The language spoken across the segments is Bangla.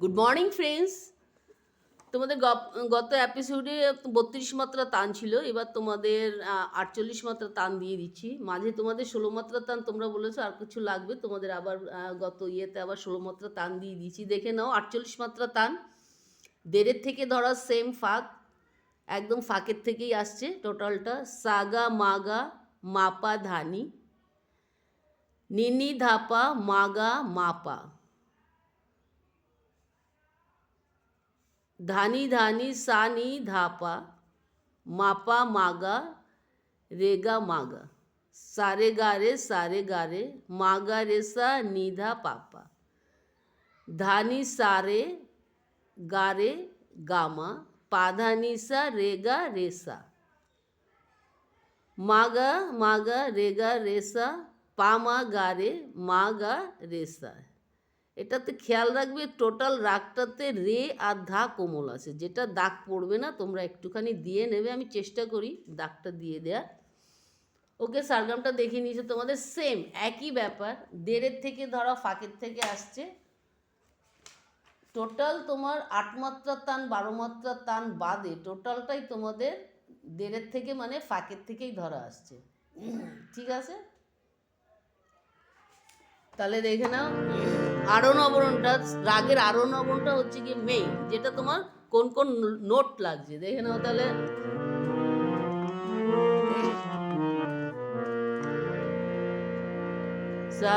গুড মর্নিং ফ্রেন্ডস তোমাদের গত এপিসোডে বত্রিশ মাত্রা তান ছিল, এবার তোমাদের আটচল্লিশ মাত্রা তান দিয়ে দিচ্ছি। মাঝে তোমাদের ষোলো মাত্রা তান তোমরা বলেছ, আর কিছু লাগবে, তোমাদের আবার গত ইয়েতে আবার ষোলো মাত্রা তান দিয়ে দিচ্ছি। দেখে নাও, আটচল্লিশ মাত্রা তান। দেড়ের থেকে ধরা সেম ফাঁক, একদম ফাঁকের থেকেই আসছে টোটালটা সাগা, মাগা, মাপা, ধানি। নিনি, ধাপা, মাগা, মাপা। ধানি ধানি সানি ধাপা মাপা মাগা রেগা মাগা সারে গারে সারে গারে মাগা রেসা নিধা পাপা ধানি সারে গারে গামা পাধানি সা রেগা রেসা মাগা মাগা রেগা রেসা পামা গারে মাগা রেসা এটাতে খেয়াল রাখবে টোটাল রাগটাতে রে আর ধা কোমল আছে। যেটা দাগ পড়বে না, তোমরা একটুখানি দিয়ে নেবে, আমি চেষ্টা করি দাগটা দিয়ে দেওয়ার ওকে, সারগামটা দেখিয়ে নিয়েছে তোমাদের। সেম একই ব্যাপার, দেড়ের থেকে ধরা, ফাঁকের থেকে আসছে। টোটাল তোমার আট মাত্রার টান, বারো মাত্রার টান বাদে টোটালটাই তোমাদের দেড়ের থেকে মানে ফাঁকের থেকেই ধরা আসছে। ঠিক আছে? তাহলে দেখে নাও। আরও অবরণটা রাগের আরও অবরণটা হচ্ছে কি মেইন যেটা তোমার কোন কোন নোট লাগছে। দেখে নাও তাহলে। সা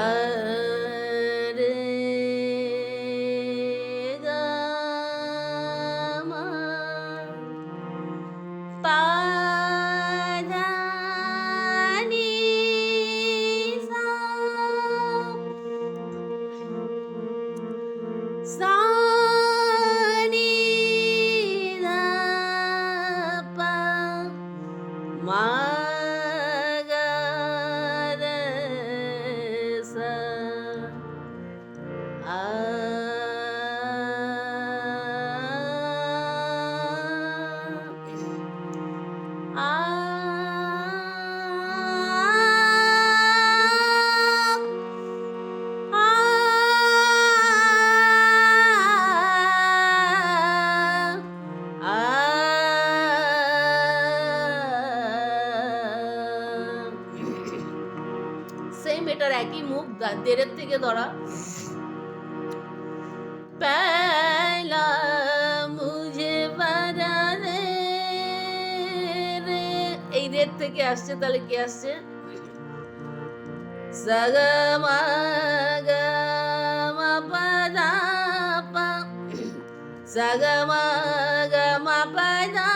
দেড়ের থেকে ধরা। মুঝে এই রেট থেকে আসছে, তাহলে কি আসছে? গা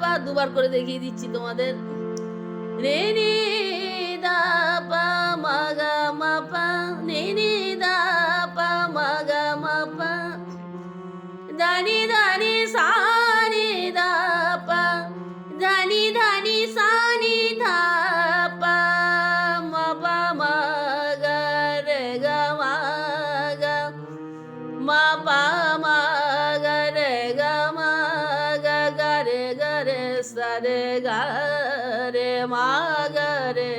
গা দুবার করে দেখিয়ে দিচ্ছি তোমাদের। রেনি রে মা গা রে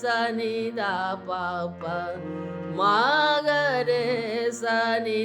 সা নি দা পা পা মা গা রে সা নি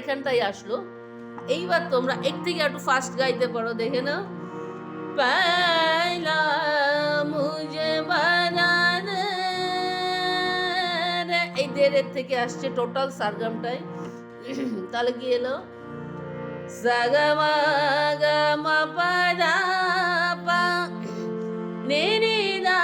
এখানটাই আসলো। এইবার তোমরা এক থেকে একটু ফাস্ট গাইতে পারো, দেখে নাও। পাইলা মুঝে বানান এই দের থেকে আসছে টোটাল সারগামটাই। তাহলে কি এলো? সাগামা গামা পাদা পা নে দা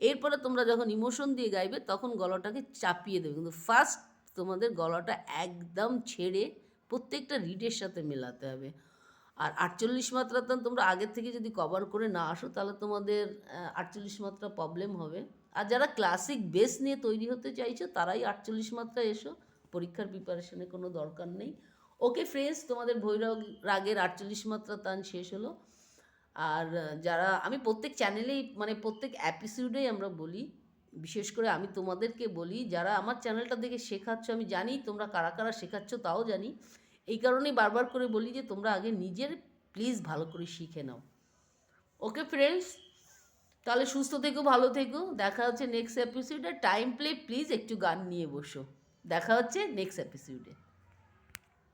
এরপরে তোমরা যখন ইমোশন দিয়ে গাইবে, তখন গলাটাকে চাপিয়ে দেবে। কিন্তু ফার্স্ট তোমাদের গলাটা একদম ছেড়ে প্রত্যেকটা রিডের সাথে মেলাতে হবে। আর আটচল্লিশ মাত্রা তান তোমরা আগের থেকে যদি কভার করে না আসো, তাহলে তোমাদের আটচল্লিশ মাত্রা প্রবলেম হবে। আর যারা ক্লাসিক বেস নিয়ে তৈরি হতে চাইছো, তারাই আটচল্লিশ মাত্রা এসো। পরীক্ষার প্রিপারেশনের কোনো দরকার নেই। ওকে ফ্রেন্ডস তোমাদের ভৈরব রাগের আটচল্লিশ মাত্রা তান শেষ হলো। আর যারা, আমি প্রত্যেক চ্যানেলেই মানে প্রত্যেক এপিসোডেই আমরা বলি, বিশেষ করে আমি তোমাদেরকে বলি, যারা আমার চ্যানেলটা দেখে শেখাচ্ছ, আমি জানি তোমরা কারা কারা শেখাচ্ছ, তাও জানি। এই কারণেই বারবার করে বলি যে, তোমরা আগে নিজের প্লিজ ভালো করে শিখে নাও। ওকে ফ্রেন্ডস তাহলে সুস্থ থেকো, ভালো থেকো। দেখা হচ্ছে নেক্সট এপিসোডে টাইম প্লে প্লিজ একটু গান নিয়ে বসো। দেখা হচ্ছে নেক্সট এপিসোডে